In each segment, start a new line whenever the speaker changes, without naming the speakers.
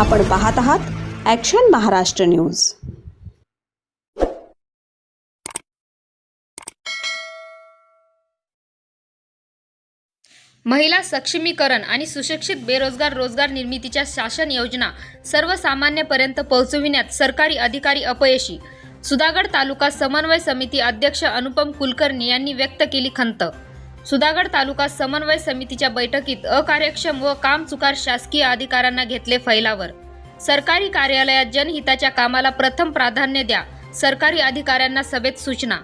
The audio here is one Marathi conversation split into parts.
आपण पाहत आहात ॲक्शन महाराष्ट्र न्यूज
महिला सक्षमीकरण आणि सुशिक्षित बेरोजगार रोजगार निर्मितीच्या शासन योजना सर्वसामान्यपर्यंत पोहोचविण्यात सरकारी अधिकारी अपयशी. सुधागड तालुका समन्वय समिती अध्यक्ष अनुपम कुलकर्णी यांनी व्यक्त केली खंत. सुधागड तालुका समन्वय समितीच्या बैठकीत अकार्यक्षम व कामचुकार शासकीय अधिकाऱ्यांना घेतले फैलावर. सरकारी कार्यालयात जनहिताच्या कामाला प्रथम प्राधान्य द्या. सरकारी अधिकाऱ्यांना सभेत सूचना.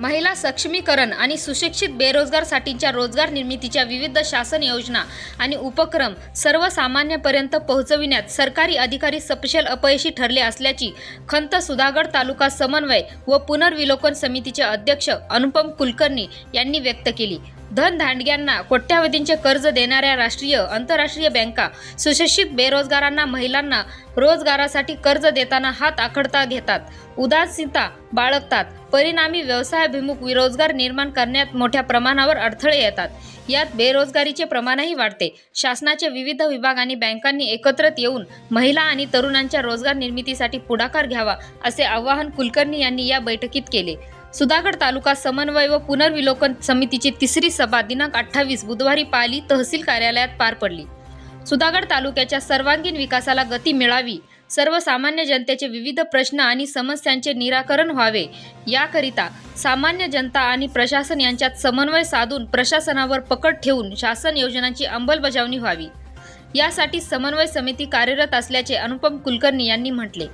महिला सक्षमीकरण आणि सुशिक्षित बेरोजगारसाठीच्या रोजगार निर्मितीच्या विविध शासन योजना आणि उपक्रम सर्वसामान्यपर्यंत पोहोचविण्यात सरकारी अधिकारी सपशेल अपयशी ठरले असल्याची खंत सुधागड तालुका समन्वय व पुनर्विलोकन समितीचे अध्यक्ष अनुपम कुलकर्णी यांनी व्यक्त केली. धनधांडग्यांना कोट्यावधींचे कर्ज देणाऱ्या राष्ट्रीय आंतरराष्ट्रीय बँका सुशिक्षित बेरोजगारांना महिलांना रोजगारासाठी कर्ज देताना हात आखडता घेतात. उदासीनता बाळगतात. परिणामी व्यवसायाभिमुख विरोजगार निर्माण करण्यात मोठ्या प्रमाणावर अडथळे येतात. यात बेरोजगारीचे प्रमाणही वाढते. शासनाच्या विविध विभाग आणि बँकांनी एकत्रित येऊन महिला आणि तरुणांच्या रोजगार निर्मितीसाठी पुढाकार घ्यावा असे आवाहन कुलकर्णी यांनी या बैठकीत केले. सुधागड तालुका समन्वय व पुनर्विलोकन समितीची तिसरी सभा दिनांक अठ्ठावीस बुधवारी पाली तहसील कार्यालयात पार पडली. सुधागड तालुक्याच्या सर्वांगीण विकासाला गती मिळावी सर्वसामान्य जनतेचे विविध प्रश्न आणि समस्यांचे निराकरण व्हावे याकरिता सामान्य जनता आणि प्रशासन यांच्यात समन्वय साधून प्रशासनावर पकड ठेवून शासन योजनांची अंमलबजावणी व्हावी. यासाठी समन्वय समिती कार्यरत असल्याचे अनुपम कुलकर्णी यांनी म्हटले.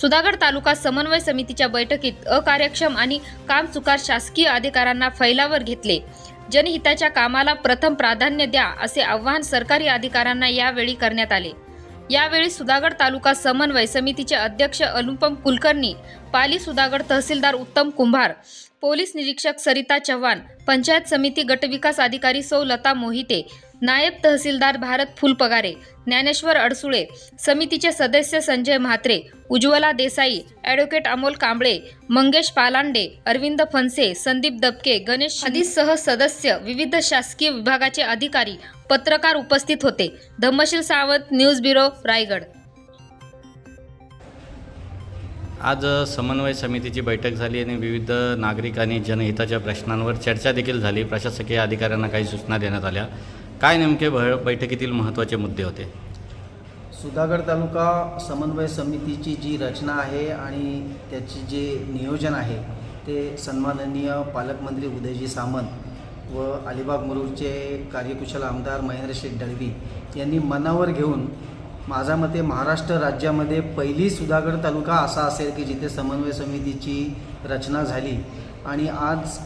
सुधागड तालुका समन्वय समितीच्या बैठकीत अकार्यक्षम आणि कामचुकार शासकीय अधिकाऱ्यांना फैलावर घेतले. जनहिताच्या कामाला प्रथम प्राधान्य द्या असे आवाहन सरकारी अधिकाऱ्यांना यावेळी करण्यात आले. यावेळी सुधागड तालुका समन्वय समितीचे अध्यक्ष अनुपम कुलकर्णी पाली सुधागड तहसीलदार उत्तम कुंभार पोलीस निरीक्षक सरिता चव्हाण पंचायत समिती गटविकास अधिकारी सौ लता मोहिते नायब तहसीलदार भारत फुलपगारे ज्ञानेश्वर अडसुळे समितीचे सदस्य संजय म्हात्रे उज्ज्वला देसाई ॲडव्होकेट अमोल कांबळे मंगेश पालांडे अरविंद फनसे संदीप दबके गणेश आदीसह सदस्य विविध शासकीय विभागाचे अधिकारी पत्रकार उपस्थित होते. Dhammasheel Sawant news bureau Raigad.
आज समन्वय समितीची बैठक झाली आणि विविध नागरिक आणि जनहिताच्या प्रश्नांवर चर्चा देखील झाली. प्रशासकीय अधिकाऱ्यांना काही सूचना देण्यात आल्या. काय नेमके बैठकीतील महत्त्वाचे मुद्दे होते?
सुधागड तालुका समन्वय समितीची जी रचना आहे आणि त्याची जे नियोजन आहे ते सन्माननीय पालकमंत्री उदयजी सामंत व अलिबाग मुरुडचे कार्यकुशल आमदार महेंद्र शेठ दळवी यांनी मनावर घेऊन माझ्या मते महाराष्ट्र राज्यामध्ये पहिली सुधागड तालुका असा असेल की जिथे समन्वय समितीची रचना झाली. आणि आज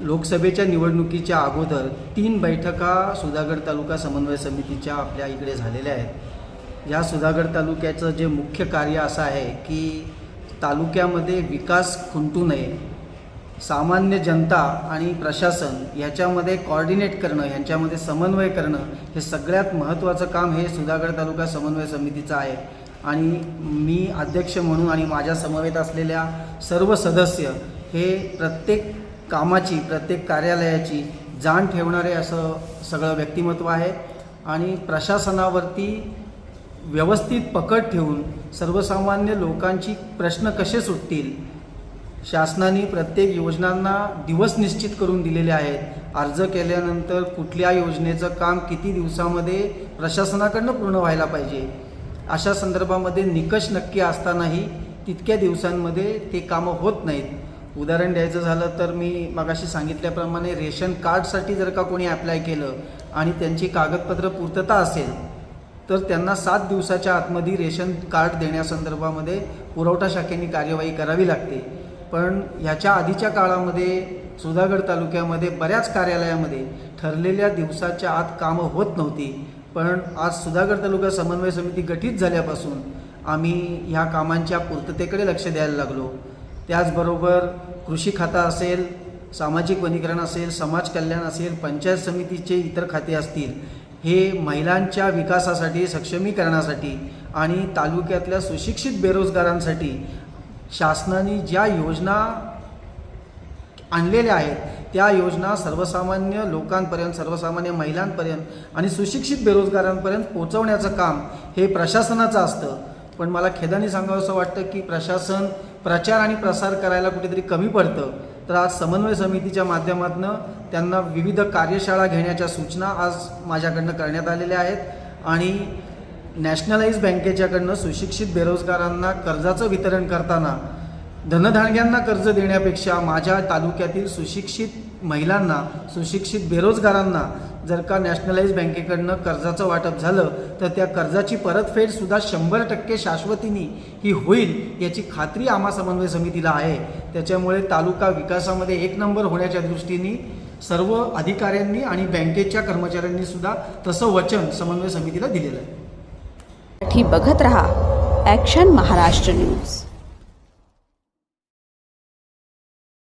लोकसभेच्या निवडणुकीच्या अगोदर तीन बैठका सुधागड तालुका समन्वय समितीच्या आपल्या इकडे झालेल्या आहेत. या सुधागड तालुक्याचं जे मुख्य कार्य असं आहे की तालुक्यामध्ये विकास खुंटू नये. सामान्य जनता आणि प्रशासन याच्यामध्ये कॉर्डिनेट करणं यांच्यामध्ये समन्वय करणं हे सगळ्यात महत्त्वाचं काम हे सुधागड तालुका समन्वय समितीचं आहे. आणि मी अध्यक्ष म्हणून आणि माझ्या समवेत असलेल्या सर्व सदस्य हे प्रत्येक कामाची प्रत्येक कार्यालयाची जाण ठेवणारे असं सगळं व्यक्तिमत्व आहे. आणि प्रशासनावरती व्यवस्थित पकड ठेवून सर्वसामान्य लोकांची प्रश्न कसे सुटतील शासनाने प्रत्येक योजनांना दिवस निश्चित करून दिलेले आहेत. अर्ज केल्यानंतर कुठल्या योजनेचं काम किती दिवसामध्ये प्रशासनाकडनं पूर्ण व्हायला पाहिजे? अशा संदर्भामध्ये निकष नक्की असतानाही तितक्या दिवसांमध्ये ते कामं होत नाहीत. उदाहरण द्यायचं झालं तर मी मगाशी सांगितल्याप्रमाणे रेशन कार्डसाठी जर का कोणी अप्लाय केलं आणि त्यांची कागदपत्र पूर्तता असेल तर त्यांना सात दिवसाच्या आतमध्ये रेशन कार्ड देण्यासंदर्भामध्ये पुरवठा शाखेने कार्यवाही करावी लागते. पण ह्याच्या आधीच्या काळामध्ये सुधागड तालुक्यामध्ये बऱ्याच कार्यालयामध्ये ठरलेल्या दिवसाच्या आत कामं होत नव्हती. पण आज सुधागड तालुका समन्वय समिती गठीत झाल्यापासून आम्ही ह्या कामांच्या पूर्ततेकडे लक्ष द्यायला लागलो. त्याचबरोबर कृषी खाता असेल सामाजिक वनीकरण असेल समाज कल्याण असेल पंचायत समितीचे इतर खाते असतील हे महिलांच्या विकासासाठी सक्षमीकरणासाठी आणि तालुक्यातल्या सुशिक्षित बेरोजगारांसाठी शासनाने ज्या योजना आणलेल्या आहेत त्या योजना सर्वसामान्य लोकांपर्यंत सर्वसामान्य महिलांपर्यंत आणि सुशिक्षित बेरोजगारांपर्यंत पोहोचवण्याचं काम हे प्रशासनाचं असतं. पण मला खेदाने सांगावं असं वाटतं की प्रशासन प्रचार आणि प्रसार करायला कुठेतरी कमी पडतं. तर आज समन्वय समितीच्या माध्यमातून त्यांना विविध कार्यशाळा घेण्याच्या सूचना आज माझ्याकडनं करण्यात आलेल्या आहेत आणि नॅशनलाइज बँकेच्याकडनं सुशिक्षित बेरोजगारांना कर्जाचं वितरण करताना धनधान्यांना कर्ज देण्यापेक्षा माझ्या तालुक्यातील सुशिक्षित महिलांना सुशिक्षित बेरोजगारांना जर का नॅशनलाइज बँकेकडनं कर्जाचं वाटप झालं तर त्या कर्जाची परतफेडसुद्धा शंभर टक्के शाश्वतीनी ही होईल याची खात्री आम्हा समन्वय समितीला आहे. त्याच्यामुळे तालुका विकासामध्ये एक नंबर होण्याच्या दृष्टीने सर्व अधिकाऱ्यांनी आणि बँकेच्या कर्मचाऱ्यांनीसुद्धा तसं वचन समन्वय समितीला दिलेलं आहे.
बघत रहा. Action Maharashtra news.